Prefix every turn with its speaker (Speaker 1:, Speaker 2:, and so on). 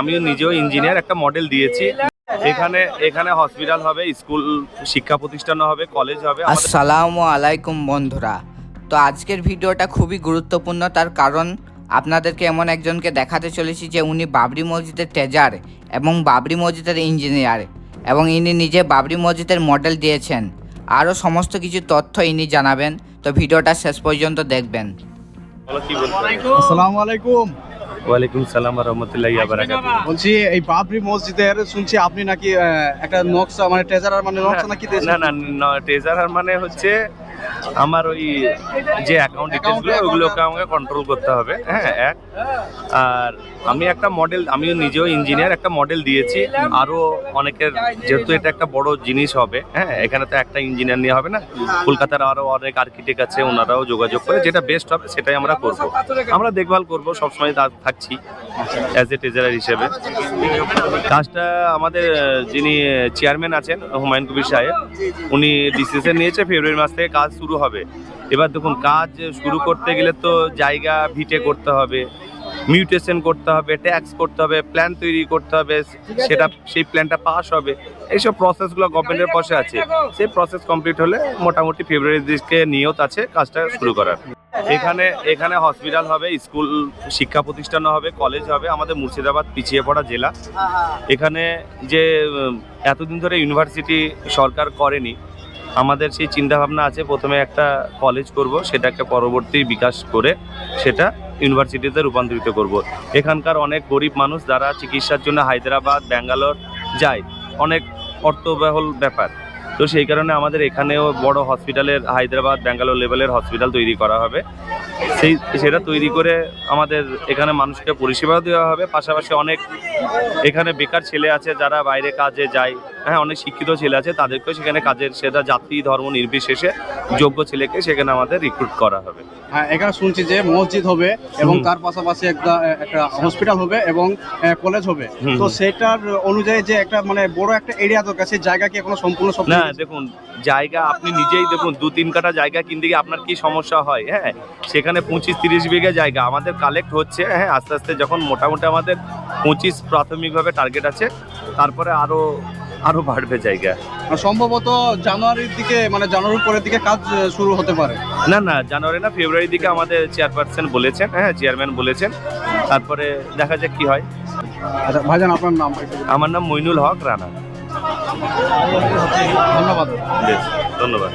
Speaker 1: আমিও নিজেও ইঞ্জিনিয়ার একটা মডেল দিয়েছি। এখানে এখানে হসপিটাল হবে স্কুল শিক্ষা প্রতিষ্ঠান হবে কলেজ হবে।
Speaker 2: আসসালামু আলাইকুম বন্ধুরা। তো আজকের ভিডিওটা খুবই গুরুত্বপূর্ণ তার কারণ আপনাদেরকে এমন একজনকে দেখাতে চলেছি যে উনি বাবরি মসজিদের ট্রেজার এবং বাবরি মসজিদের ইঞ্জিনিয়ার এবং ইনি নিজে বাবরি মসজিদের মডেল দিয়েছেন। আরও সমস্ত কিছু তথ্য ইনি জানাবেন। তো ভিডিওটা শেষ পর্যন্ত দেখবেন।
Speaker 3: আসসালামু আলাইকুম।
Speaker 1: ওয়ালাইকুম সালাম রহমতুল্লাহ
Speaker 3: বলছি এই বাবরি মসজিদের শুনছি আপনি নাকি একটা নকশা মানে ট্রেজারার মানে নকশা নাকি
Speaker 1: না না ট্রেজারার মানে হচ্ছে আমার ওই যে অ্যাকাউন্ট ডিটেলসগুলো ওগুলোকে আমাকে কন্ট্রোল করতে হবে হ্যাঁ এক। আর আমি একটা মডেল আমিও নিজেও ইঞ্জিনিয়ার একটা মডেল দিয়েছি। আরও অনেকের যেহেতু এটা একটা বড় জিনিস হবে হ্যাঁ এখানে তো একটা ইঞ্জিনিয়ার নিয়ে হবে না। কলকাতার আরও অনেক আর্কিটেক্ট আছে ওনারাও যোগাযোগ করে যেটা বেস্ট হবে সেটাই আমরা করব। আমরা দেখভাল করব সবসময় তা- থাকছি অ্যাজ এ ট্রেজারার হিসেবে। কাজটা আমাদের যিনি চেয়ারম্যান আছেন হুমায়ুন কবির সাহেব উনি ডিসিশন নিয়েছে ফেব্রুয়ারি মাস থেকে কাজ শুরু হবে। এবার দেখুন কাজ শুরু করতে গেলে তো জায়গা ভিটে করতে হবে মিউটেশন করতে হবে ট্যাক্স করতে হবে প্ল্যান তৈরি করতে হবে সেটা সেই প্ল্যানটা পাস হবে। এইসব প্রসেসগুলো গভর্নমেন্টের পাশে আছে। সেই প্রসেস কমপ্লিট হলে মোটামুটি ফেব্রুয়ারির দিকে নিয়ত আছে কাজটা শুরু করার। এখানে এখানে হসপিটাল হবে স্কুল শিক্ষা প্রতিষ্ঠান হবে কলেজ হবে আমাদের মুর্শিদাবাদ পিছিয়ে পড়া জেলা। এখানে যে এতদিন ধরে ইউনিভার্সিটি সরকার করেনি আমাদের সেই চিন্তাভাবনা আছে, প্রথমে একটা কলেজ করব, সেটাকে পরবর্তী বিকাশ করে সেটা ইউনিভার্সিটিতে রূপান্তরিত করব। এখানকার অনেক গরিব মানুষ যারা চিকিৎসার জন্য হায়দ্রাবাদ, ব্যাঙ্গালোর যায়, অনেক অর্থবহুল ব্যাপার। তো সেই কারণে আমাদের এখানেও বড় হসপিটালের হায়দ্রাবাদ, ব্যাঙ্গালোর লেভেলের হসপিটাল তৈরি করা হবে। সেই, সেটা তৈরি করে আমাদের এখানে মানুষকে পরিষেবা দেওয়া হবে। পাশাপাশি অনেক এখানে বেকার ছেলে আছে যারা বাইরে কাজে যায় হ্যাঁ অনেক শিক্ষিত ছেলে আছে তাদেরকেও সেখানে কাজের সেটা জাতি ধর্ম নির্বিশেষে যোগ্য ছেলেকে সেখানে আমাদের রিক্রুট করা হবে।
Speaker 3: হ্যাঁ এখানে শুনছি যে মসজিদ হবে এবং তার পাশাপাশি একটা একটা হসপিটাল হবে এবং কলেজ হবে। তো সেটার অনুযায়ী যে একটা মানে বড় একটা এরিয়া দরকার সেই জায়গা কি এখনও সম্পূর্ণ সব
Speaker 1: না দেখুন জায়গা আপনি নিজেই দেখুন দু তিন কাঠা জায়গা কিনতে গিয়ে আপনার কি সমস্যা হয় হ্যাঁ? সেখানে পঁচিশ তিরিশ বিঘা জায়গা আমাদের কালেক্ট হচ্ছে হ্যাঁ? আস্তে আস্তে যখন মোটামুটি আমাদের পঁচিশ প্রাথমিকভাবে টার্গেট আছে তারপরে আরও আরও বাড়বে জায়গা।
Speaker 3: সম্ভবত জানুয়ারির দিকে মানে জানুয়ারির পরের দিকে কাজ শুরু হতে পারে।
Speaker 1: না না জানুয়ারি না ফেব্রুয়ারির দিকে আমাদের চেয়ারপারসন বলেছেন হ্যাঁ চেয়ারম্যান বলেছেন। তারপরে দেখা যাক কি হয়।
Speaker 3: আচ্ছা ভাইজান আপনার নাম
Speaker 1: আমার নাম মইনুল হক রানা।
Speaker 3: ধন্যবাদ।
Speaker 1: বেশ ধন্যবাদ।